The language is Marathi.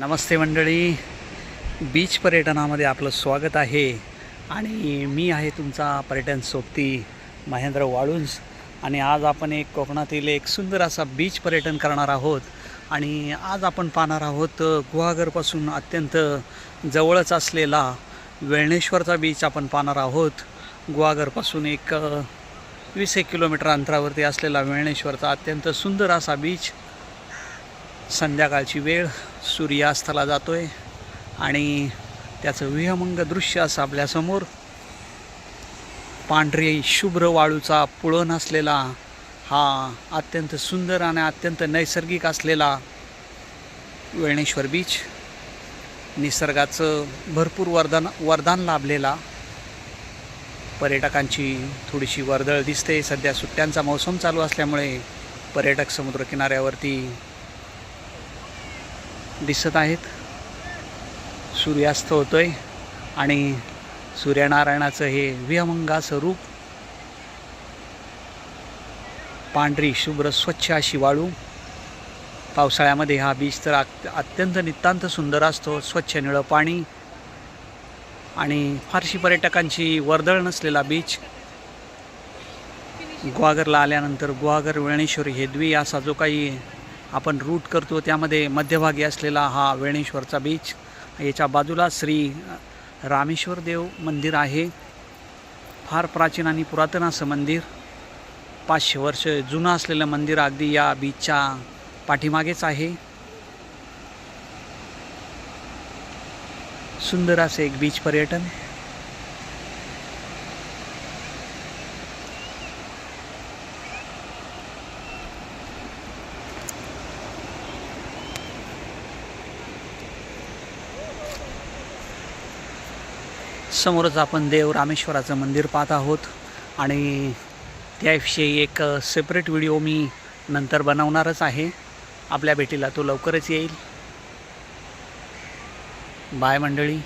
नमस्ते मंडळी. बीच पर्यटनामध्ये आपलं स्वागत आहे. आणि मी आहे तुमचा पर्यटन सोबती महेंद्र वाळुंज. आणि आज आपण एक कोकणातील एक सुंदर असा बीच पर्यटन करणार आहोत. आणि आज आपण पाहणार आहोत गुहागरपासून अत्यंत जवळच असलेला वेळणेश्वरचा बीच आपण पाहणार आहोत. गुहागरपासून एक वीस एक किलोमीटर अंतरावरती असलेला वेळणेश्वरचा अत्यंत सुंदर असा बीच संध्याकाळची वेळ सूर्यास्ताला जातो आहे आणि त्याचं विहमंग दृश्य असं आपल्यासमोर. पांढरी शुभ्र वाळूचा पुळण असलेला हा अत्यंत सुंदर आणि अत्यंत नैसर्गिक असलेला वेळणेश्वर बीच निसर्गाचं भरपूर वरदान वरदान लाभलेला. पर्यटकांची थोडीशी वर्दळ दिसते. सध्या सुट्ट्यांचा मौसम चालू असल्यामुळे पर्यटक समुद्रकिनाऱ्यावरती दिसत आहेत. सूर्यास्त होतोय आणि सूर्यनारायणाचं हे विहमंगाचं रूप पांढरी शुभ्र स्वच्छ अशी वाळू. पावसाळ्यामध्ये हा बीच तर अत्यंत नितांत सुंदर असतो. स्वच्छ निळं पाणी आणि फारशी पर्यटकांची वर्दळ नसलेला बीच गुहागरला आल्यानंतर गुहागर वेळणेश्वरी हे द्वी असा जो काही आपण रूट करतो. त्यामध्ये मध्यभागी असलेला हा वेणेश्वरचा बीच याच्या बाजूला श्री रामेश्वर देव मंदिर आहे. फार प्राचीन आणि पुरातन असं मंदिर. पाचशे वर्ष जुनं असलेलं मंदिर अगदी या बीचच्या पाठीमागेच आहे. सुंदर असे एक बीच पर्यटन. समोरच आपण देव रामेश्वराचं मंदिर पाहत आहोत. आणि त्याविषयी एक सेपरेट व्हिडिओ मी नंतर बनवणारच आहे. आपल्या भेटीला तो लवकरच येईल. बाय मंडळी.